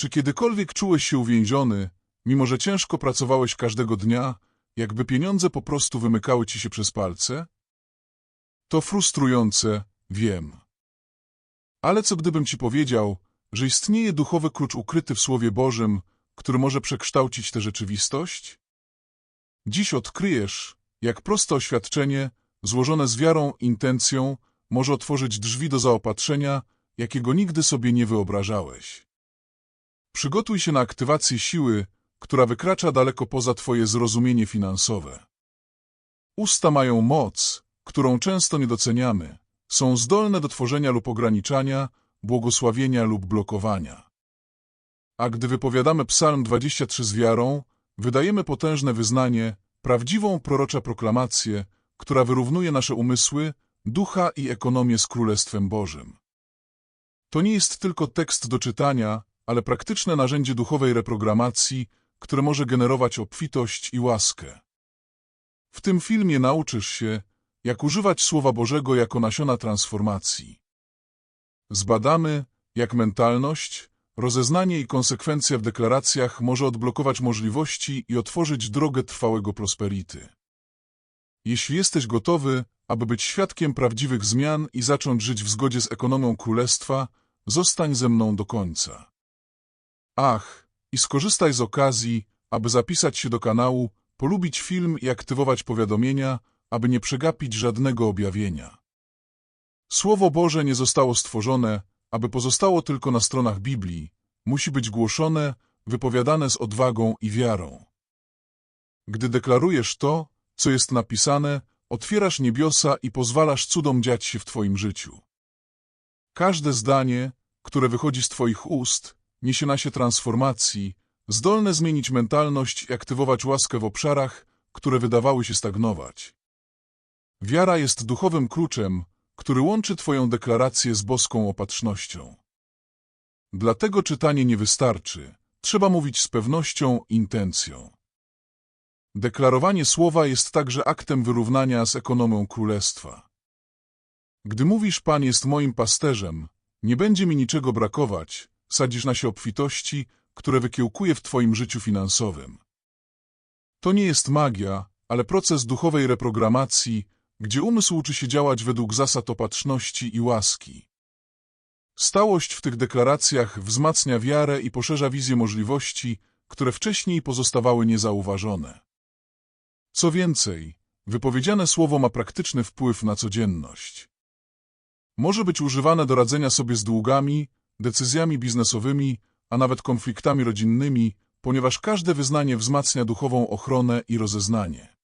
Czy kiedykolwiek czułeś się uwięziony, mimo że ciężko pracowałeś każdego dnia, jakby pieniądze po prostu wymykały ci się przez palce? To frustrujące, wiem. Ale co gdybym ci powiedział, że istnieje duchowy klucz ukryty w Słowie Bożym, który może przekształcić tę rzeczywistość? Dziś odkryjesz, jak proste oświadczenie, złożone z wiarą, intencją, może otworzyć drzwi do zaopatrzenia, jakiego nigdy sobie nie wyobrażałeś. Przygotuj się na aktywację siły, która wykracza daleko poza Twoje zrozumienie finansowe. Usta mają moc, którą często nie doceniamy. Są zdolne do tworzenia lub ograniczania, błogosławienia lub blokowania. A gdy wypowiadamy Psalm 23 z wiarą, wydajemy potężne wyznanie, prawdziwą prorocza proklamację, która wyrównuje nasze umysły, ducha i ekonomię z Królestwem Bożym. To nie jest tylko tekst do czytania, ale praktyczne narzędzie duchowej reprogramacji, które może generować obfitość i łaskę. W tym filmie nauczysz się, jak używać Słowa Bożego jako nasiona transformacji. Zbadamy, jak mentalność, rozeznanie i konsekwencja w deklaracjach może odblokować możliwości i otworzyć drogę trwałego prosperity. Jeśli jesteś gotowy, aby być świadkiem prawdziwych zmian i zacząć żyć w zgodzie z ekonomią królestwa, zostań ze mną do końca. Ach, i skorzystaj z okazji, aby zapisać się do kanału, polubić film i aktywować powiadomienia, aby nie przegapić żadnego objawienia. Słowo Boże nie zostało stworzone, aby pozostało tylko na stronach Biblii, musi być głoszone, wypowiadane z odwagą i wiarą. Gdy deklarujesz to, co jest napisane, otwierasz niebiosa i pozwalasz cudom dziać się w Twoim życiu. Każde zdanie, które wychodzi z Twoich ust, niesie nasie transformacji, zdolne zmienić mentalność i aktywować łaskę w obszarach, które wydawały się stagnować. Wiara jest duchowym kluczem, który łączy Twoją deklarację z boską opatrznością. Dlatego czytanie nie wystarczy, trzeba mówić z pewnością, intencją. Deklarowanie słowa jest także aktem wyrównania z ekonomią królestwa. Gdy mówisz, Pan jest moim pasterzem, nie będzie mi niczego brakować, sadzisz na się obfitości, które wykiełkuje w Twoim życiu finansowym. To nie jest magia, ale proces duchowej reprogramacji, gdzie umysł uczy się działać według zasad opatrzności i łaski. Stałość w tych deklaracjach wzmacnia wiarę i poszerza wizję możliwości, które wcześniej pozostawały niezauważone. Co więcej, wypowiedziane słowo ma praktyczny wpływ na codzienność. Może być używane do radzenia sobie z długami, decyzjami biznesowymi, a nawet konfliktami rodzinnymi, ponieważ każde wyznanie wzmacnia duchową ochronę i rozeznanie.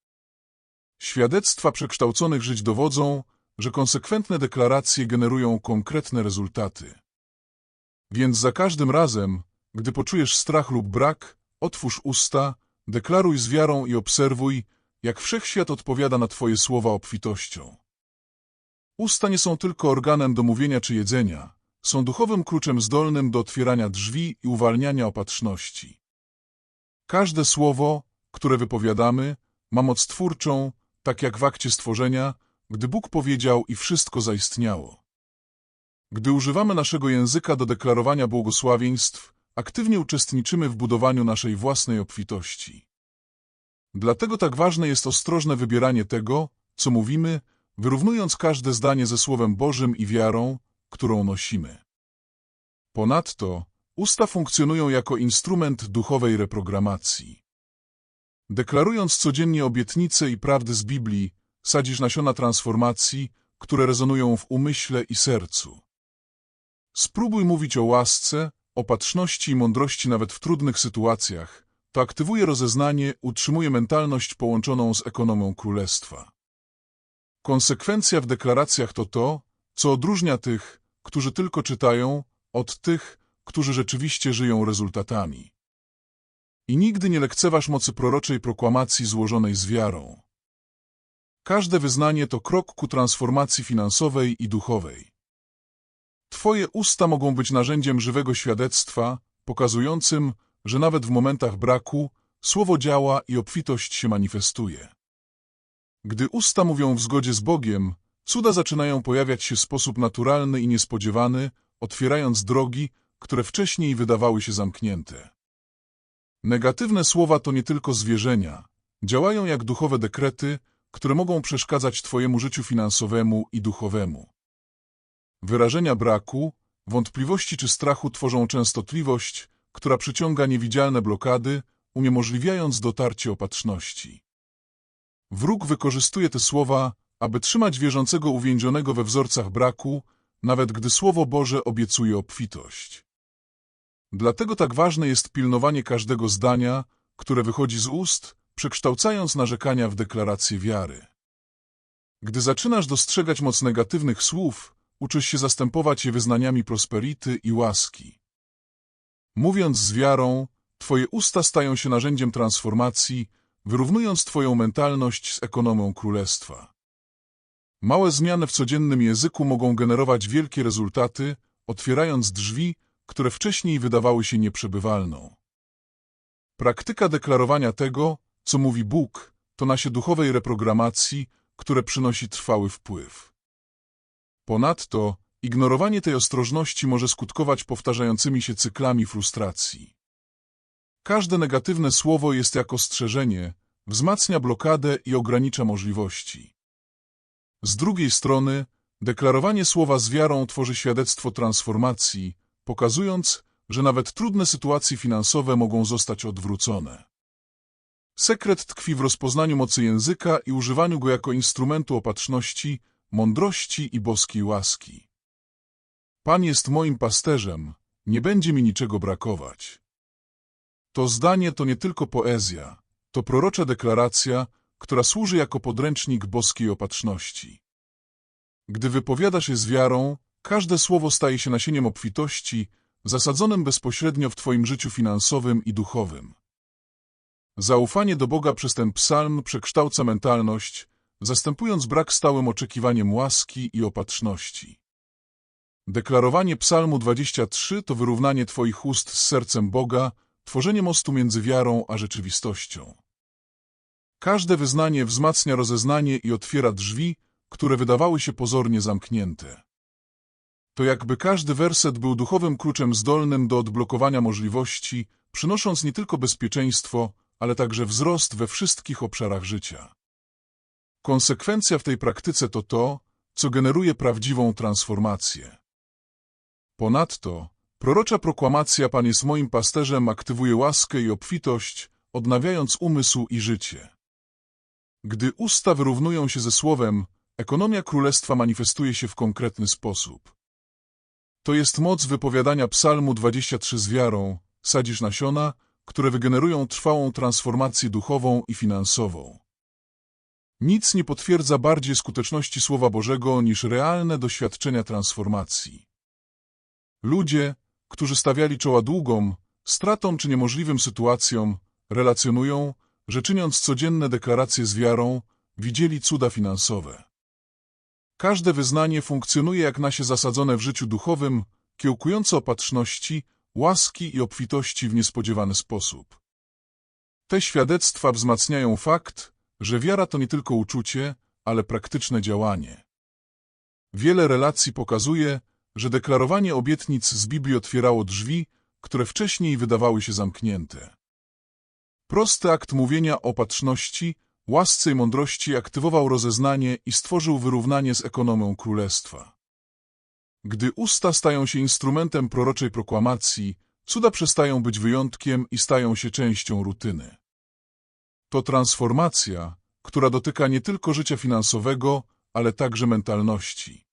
Świadectwa przekształconych żyć dowodzą, że konsekwentne deklaracje generują konkretne rezultaty. Więc za każdym razem, gdy poczujesz strach lub brak, otwórz usta, deklaruj z wiarą i obserwuj, jak wszechświat odpowiada na Twoje słowa obfitością. Usta nie są tylko organem do mówienia czy jedzenia, są duchowym kluczem zdolnym do otwierania drzwi i uwalniania opatrzności. Każde słowo, które wypowiadamy, ma moc twórczą, tak jak w akcie stworzenia, gdy Bóg powiedział i wszystko zaistniało. Gdy używamy naszego języka do deklarowania błogosławieństw, aktywnie uczestniczymy w budowaniu naszej własnej obfitości. Dlatego tak ważne jest ostrożne wybieranie tego, co mówimy, wyrównując każde zdanie ze Słowem Bożym i wiarą, którą nosimy. Ponadto usta funkcjonują jako instrument duchowej reprogramacji. Deklarując codziennie obietnice i prawdy z Biblii, sadzisz nasiona transformacji, które rezonują w umyśle i sercu. Spróbuj mówić o łasce, opatrzności i mądrości nawet w trudnych sytuacjach. To aktywuje rozeznanie, utrzymuje mentalność połączoną z ekonomią królestwa. Konsekwencja w deklaracjach to to, co odróżnia tych, którzy tylko czytają, od tych, którzy rzeczywiście żyją rezultatami. I nigdy nie lekceważ mocy proroczej proklamacji złożonej z wiarą. Każde wyznanie to krok ku transformacji finansowej i duchowej. Twoje usta mogą być narzędziem żywego świadectwa, pokazującym, że nawet w momentach braku słowo działa i obfitość się manifestuje. Gdy usta mówią w zgodzie z Bogiem, cuda zaczynają pojawiać się w sposób naturalny i niespodziewany, otwierając drogi, które wcześniej wydawały się zamknięte. Negatywne słowa to nie tylko zwierzenia, działają jak duchowe dekrety, które mogą przeszkadzać Twojemu życiu finansowemu i duchowemu. Wyrażenia braku, wątpliwości czy strachu tworzą częstotliwość, która przyciąga niewidzialne blokady, uniemożliwiając dotarcie opatrzności. Wróg wykorzystuje te słowa, aby trzymać wierzącego uwięzionego we wzorcach braku, nawet gdy Słowo Boże obiecuje obfitość. Dlatego tak ważne jest pilnowanie każdego zdania, które wychodzi z ust, przekształcając narzekania w deklarację wiary. Gdy zaczynasz dostrzegać moc negatywnych słów, uczysz się zastępować je wyznaniami prosperity i łaski. Mówiąc z wiarą, Twoje usta stają się narzędziem transformacji, wyrównując Twoją mentalność z ekonomią królestwa. Małe zmiany w codziennym języku mogą generować wielkie rezultaty, otwierając drzwi, które wcześniej wydawały się nieprzebywalną. Praktyka deklarowania tego, co mówi Bóg, to nasie duchowej reprogramacji, które przynosi trwały wpływ. Ponadto, ignorowanie tej ostrożności może skutkować powtarzającymi się cyklami frustracji. Każde negatywne słowo jest jak ostrzeżenie, wzmacnia blokadę i ogranicza możliwości. Z drugiej strony, deklarowanie słowa z wiarą tworzy świadectwo transformacji, pokazując, że nawet trudne sytuacje finansowe mogą zostać odwrócone. Sekret tkwi w rozpoznaniu mocy języka i używaniu go jako instrumentu opatrzności, mądrości i boskiej łaski. Pan jest moim pasterzem, nie będzie mi niczego brakować. To zdanie to nie tylko poezja, to prorocza deklaracja, która służy jako podręcznik boskiej opatrzności. Gdy wypowiadasz je z wiarą, każde słowo staje się nasieniem obfitości, zasadzonym bezpośrednio w Twoim życiu finansowym i duchowym. Zaufanie do Boga przez ten psalm przekształca mentalność, zastępując brak stałym oczekiwaniem łaski i opatrzności. Deklarowanie psalmu 23 to wyrównanie Twoich ust z sercem Boga, tworzenie mostu między wiarą a rzeczywistością. Każde wyznanie wzmacnia rozeznanie i otwiera drzwi, które wydawały się pozornie zamknięte. To jakby każdy werset był duchowym kluczem zdolnym do odblokowania możliwości, przynosząc nie tylko bezpieczeństwo, ale także wzrost we wszystkich obszarach życia. Konsekwencja w tej praktyce to to, co generuje prawdziwą transformację. Ponadto, prorocza proklamacja Pan jest moim pasterzem aktywuje łaskę i obfitość, odnawiając umysł i życie. Gdy usta wyrównują się ze słowem, ekonomia królestwa manifestuje się w konkretny sposób. To jest moc wypowiadania psalmu 23 z wiarą, sadzisz nasiona, które wygenerują trwałą transformację duchową i finansową. Nic nie potwierdza bardziej skuteczności Słowa Bożego niż realne doświadczenia transformacji. Ludzie, którzy stawiali czoła długom, stratom czy niemożliwym sytuacjom, relacjonują, że czyniąc codzienne deklaracje z wiarą, widzieli cuda finansowe. Każde wyznanie funkcjonuje jak nasie zasadzone w życiu duchowym, kiełkujące opatrzności, łaski i obfitości w niespodziewany sposób. Te świadectwa wzmacniają fakt, że wiara to nie tylko uczucie, ale praktyczne działanie. Wiele relacji pokazuje, że deklarowanie obietnic z Biblii otwierało drzwi, które wcześniej wydawały się zamknięte. Prosty akt mówienia o opatrzności, łasce i mądrości aktywował rozeznanie i stworzył wyrównanie z ekonomią królestwa. Gdy usta stają się instrumentem proroczej proklamacji, cuda przestają być wyjątkiem i stają się częścią rutyny. To transformacja, która dotyka nie tylko życia finansowego, ale także mentalności.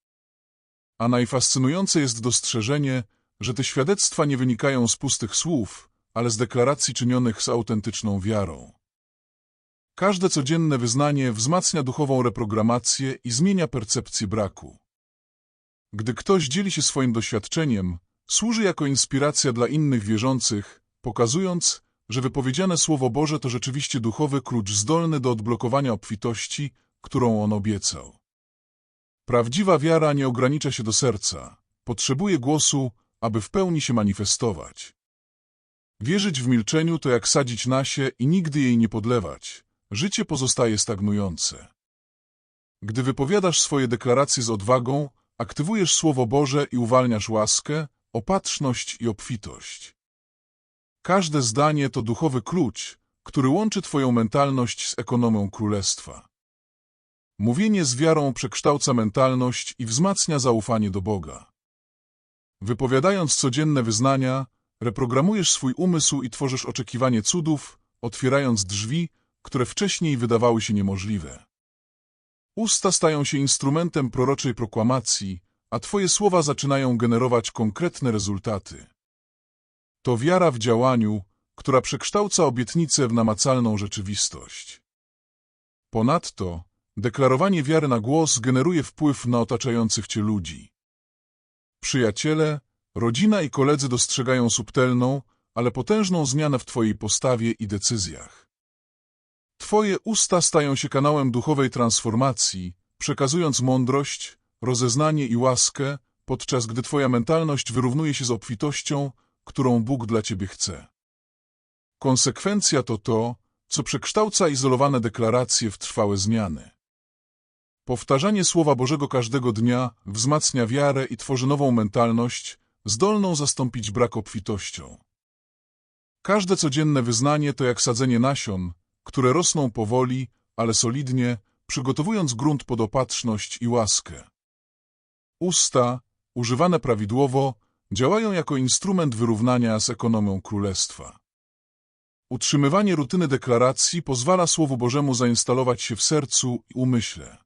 A najfascynujące jest dostrzeżenie, że te świadectwa nie wynikają z pustych słów, ale z deklaracji czynionych z autentyczną wiarą. Każde codzienne wyznanie wzmacnia duchową reprogramację i zmienia percepcję braku. Gdy ktoś dzieli się swoim doświadczeniem, służy jako inspiracja dla innych wierzących, pokazując, że wypowiedziane Słowo Boże to rzeczywiście duchowy klucz zdolny do odblokowania obfitości, którą on obiecał. Prawdziwa wiara nie ogranicza się do serca, potrzebuje głosu, aby w pełni się manifestować. Wierzyć w milczeniu to jak sadzić nasie i nigdy jej nie podlewać. Życie pozostaje stagnujące. Gdy wypowiadasz swoje deklaracje z odwagą, aktywujesz Słowo Boże i uwalniasz łaskę, opatrzność i obfitość. Każde zdanie to duchowy klucz, który łączy Twoją mentalność z ekonomią królestwa. Mówienie z wiarą przekształca mentalność i wzmacnia zaufanie do Boga. Wypowiadając codzienne wyznania, reprogramujesz swój umysł i tworzysz oczekiwanie cudów, otwierając drzwi, które wcześniej wydawały się niemożliwe. Usta stają się instrumentem proroczej proklamacji, a Twoje słowa zaczynają generować konkretne rezultaty. To wiara w działaniu, która przekształca obietnicę w namacalną rzeczywistość. Ponadto, deklarowanie wiary na głos generuje wpływ na otaczających Cię ludzi. Przyjaciele, rodzina i koledzy dostrzegają subtelną, ale potężną zmianę w Twojej postawie i decyzjach. Twoje usta stają się kanałem duchowej transformacji, przekazując mądrość, rozeznanie i łaskę, podczas gdy Twoja mentalność wyrównuje się z obfitością, którą Bóg dla Ciebie chce. Konsekwencja to to, co przekształca izolowane deklaracje w trwałe zmiany. Powtarzanie Słowa Bożego każdego dnia wzmacnia wiarę i tworzy nową mentalność, zdolną zastąpić brak obfitością. Każde codzienne wyznanie to jak sadzenie nasion, które rosną powoli, ale solidnie, przygotowując grunt pod opatrzność i łaskę. Usta, używane prawidłowo, działają jako instrument wyrównania z ekonomią królestwa. Utrzymywanie rutyny deklaracji pozwala Słowu Bożemu zainstalować się w sercu i umyśle.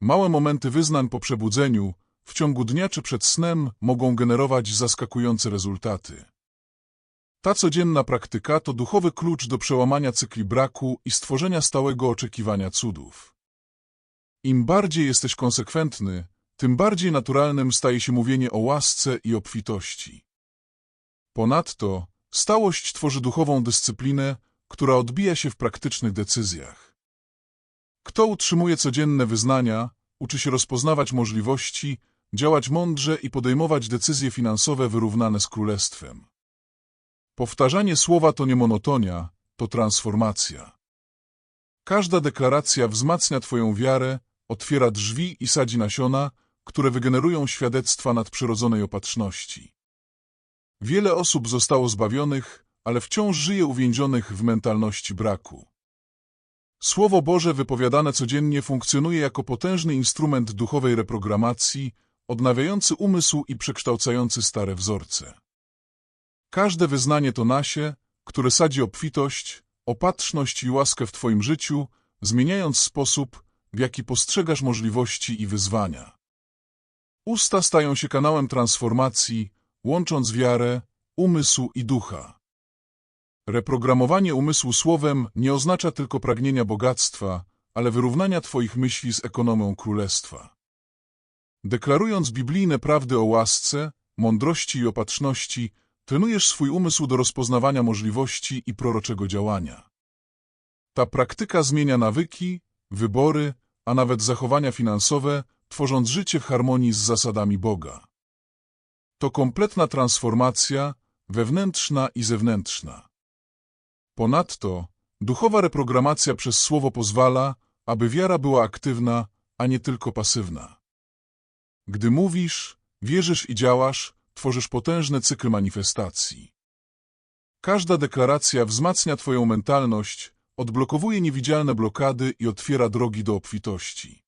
Małe momenty wyznań po przebudzeniu, w ciągu dnia czy przed snem, mogą generować zaskakujące rezultaty. Ta codzienna praktyka to duchowy klucz do przełamania cykli braku i stworzenia stałego oczekiwania cudów. Im bardziej jesteś konsekwentny, tym bardziej naturalnym staje się mówienie o łasce i obfitości. Ponadto, stałość tworzy duchową dyscyplinę, która odbija się w praktycznych decyzjach. Kto utrzymuje codzienne wyznania, uczy się rozpoznawać możliwości, działać mądrze i podejmować decyzje finansowe wyrównane z królestwem. Powtarzanie słowa to nie monotonia, to transformacja. Każda deklaracja wzmacnia Twoją wiarę, otwiera drzwi i sadzi nasiona, które wygenerują świadectwa nadprzyrodzonej opatrzności. Wiele osób zostało zbawionych, ale wciąż żyje uwięzionych w mentalności braku. Słowo Boże wypowiadane codziennie funkcjonuje jako potężny instrument duchowej reprogramacji, odnawiający umysł i przekształcający stare wzorce. Każde wyznanie to nasie, które sadzi obfitość, opatrzność i łaskę w Twoim życiu, zmieniając sposób, w jaki postrzegasz możliwości i wyzwania. Usta stają się kanałem transformacji, łącząc wiarę, umysł i ducha. Reprogramowanie umysłu słowem nie oznacza tylko pragnienia bogactwa, ale wyrównania Twoich myśli z ekonomią królestwa. Deklarując biblijne prawdy o łasce, mądrości i opatrzności, trenujesz swój umysł do rozpoznawania możliwości i proroczego działania. Ta praktyka zmienia nawyki, wybory, a nawet zachowania finansowe, tworząc życie w harmonii z zasadami Boga. To kompletna transformacja, wewnętrzna i zewnętrzna. Ponadto, duchowa reprogramacja przez Słowo pozwala, aby wiara była aktywna, a nie tylko pasywna. Gdy mówisz, wierzysz i działasz, tworzysz potężny cykl manifestacji. Każda deklaracja wzmacnia Twoją mentalność, odblokowuje niewidzialne blokady i otwiera drogi do obfitości.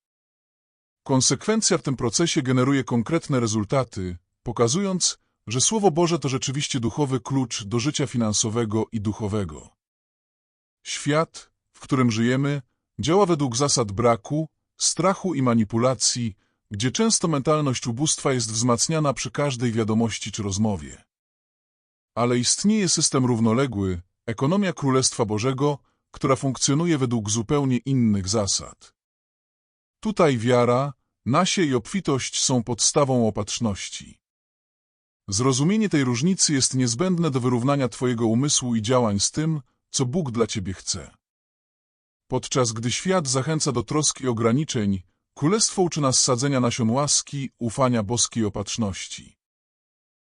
Konsekwencja w tym procesie generuje konkretne rezultaty, pokazując, że Słowo Boże to rzeczywiście duchowy klucz do życia finansowego i duchowego. Świat, w którym żyjemy, działa według zasad braku, strachu i manipulacji, gdzie często mentalność ubóstwa jest wzmacniana przy każdej wiadomości czy rozmowie. Ale istnieje system równoległy, ekonomia Królestwa Bożego, która funkcjonuje według zupełnie innych zasad. Tutaj wiara, nasie i obfitość są podstawą opatrzności. Zrozumienie tej różnicy jest niezbędne do wyrównania Twojego umysłu i działań z tym, co Bóg dla Ciebie chce. Podczas gdy świat zachęca do troski i ograniczeń, Królestwo uczy nas sadzenia nasion łaski, ufania boskiej opatrzności.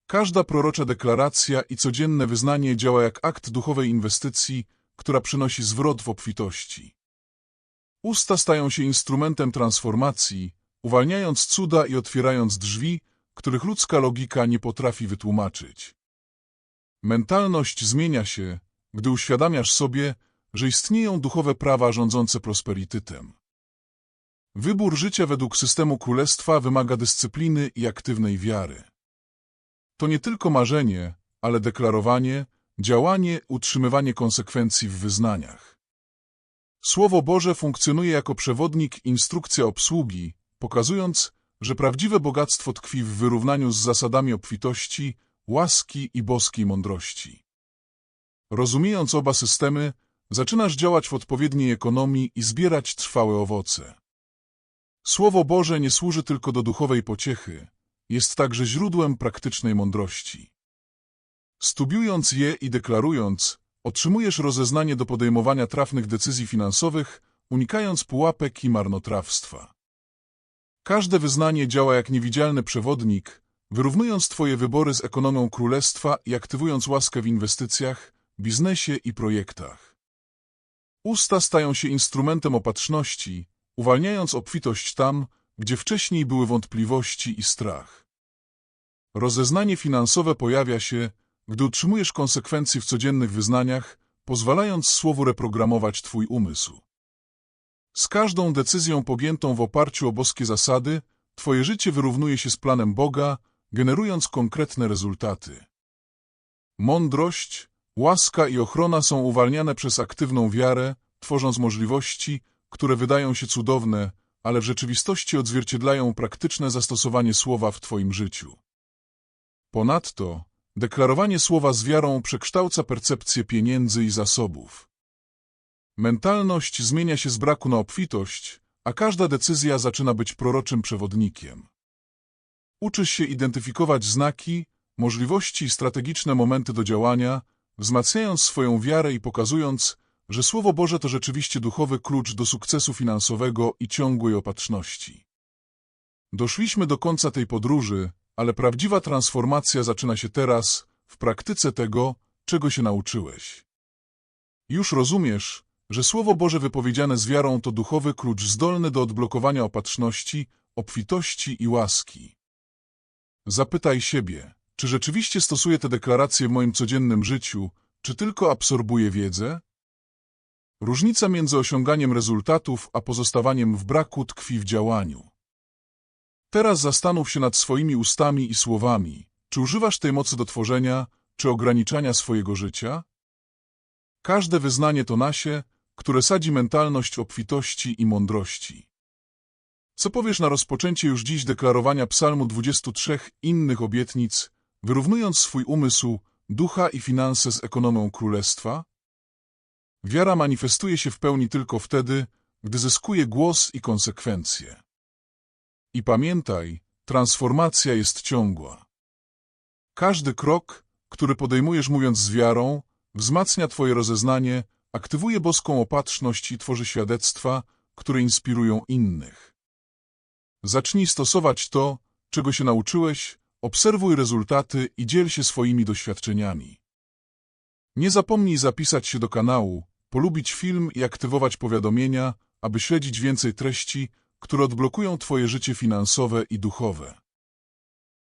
Każda prorocza deklaracja i codzienne wyznanie działa jak akt duchowej inwestycji, która przynosi zwrot w obfitości. Usta stają się instrumentem transformacji, uwalniając cuda i otwierając drzwi, których ludzka logika nie potrafi wytłumaczyć. Mentalność zmienia się, gdy uświadamiasz sobie, że istnieją duchowe prawa rządzące prosperytytem. Wybór życia według systemu królestwa wymaga dyscypliny i aktywnej wiary. To nie tylko marzenie, ale deklarowanie, działanie, utrzymywanie konsekwencji w wyznaniach. Słowo Boże funkcjonuje jako przewodnik, instrukcja obsługi, pokazując, że prawdziwe bogactwo tkwi w wyrównaniu z zasadami obfitości, łaski i boskiej mądrości. Rozumiejąc oba systemy, zaczynasz działać w odpowiedniej ekonomii i zbierać trwałe owoce. Słowo Boże nie służy tylko do duchowej pociechy, jest także źródłem praktycznej mądrości. Studiując je i deklarując, otrzymujesz rozeznanie do podejmowania trafnych decyzji finansowych, unikając pułapek i marnotrawstwa. Każde wyznanie działa jak niewidzialny przewodnik, wyrównując Twoje wybory z ekonomią królestwa i aktywując łaskę w inwestycjach, biznesie i projektach. Usta stają się instrumentem opatrzności, uwalniając obfitość tam, gdzie wcześniej były wątpliwości i strach. Rozeznanie finansowe pojawia się, gdy utrzymujesz konsekwencje w codziennych wyznaniach, pozwalając słowu reprogramować Twój umysł. Z każdą decyzją podjętą w oparciu o boskie zasady, Twoje życie wyrównuje się z planem Boga, generując konkretne rezultaty. Mądrość, łaska i ochrona są uwalniane przez aktywną wiarę, tworząc możliwości, które wydają się cudowne, ale w rzeczywistości odzwierciedlają praktyczne zastosowanie słowa w Twoim życiu. Ponadto, deklarowanie słowa z wiarą przekształca percepcję pieniędzy i zasobów. Mentalność zmienia się z braku na obfitość, a każda decyzja zaczyna być proroczym przewodnikiem. Uczysz się identyfikować znaki, możliwości i strategiczne momenty do działania, wzmacniając swoją wiarę i pokazując, że Słowo Boże to rzeczywiście duchowy klucz do sukcesu finansowego i ciągłej opatrzności. Doszliśmy do końca tej podróży, ale prawdziwa transformacja zaczyna się teraz, w praktyce tego, czego się nauczyłeś. Już rozumiesz, że Słowo Boże wypowiedziane z wiarą to duchowy klucz zdolny do odblokowania opatrzności, obfitości i łaski. Zapytaj siebie, czy rzeczywiście stosuję te deklaracje w moim codziennym życiu, czy tylko absorbuję wiedzę? Różnica między osiąganiem rezultatów a pozostawaniem w braku tkwi w działaniu. Teraz zastanów się nad swoimi ustami i słowami. Czy używasz tej mocy do tworzenia, czy ograniczania swojego życia? Każde wyznanie to nasie, które sadzi mentalność obfitości i mądrości. Co powiesz na rozpoczęcie już dziś deklarowania psalmu 23 innych obietnic, wyrównując swój umysł, ducha i finanse z ekonomią królestwa? Wiara manifestuje się w pełni tylko wtedy, gdy zyskuje głos i konsekwencje. I pamiętaj, transformacja jest ciągła. Każdy krok, który podejmujesz mówiąc z wiarą, wzmacnia Twoje rozeznanie, aktywuje boską opatrzność i tworzy świadectwa, które inspirują innych. Zacznij stosować to, czego się nauczyłeś, obserwuj rezultaty i dziel się swoimi doświadczeniami. Nie zapomnij zapisać się do kanału, polubić film i aktywować powiadomienia, aby śledzić więcej treści, które odblokują Twoje życie finansowe i duchowe.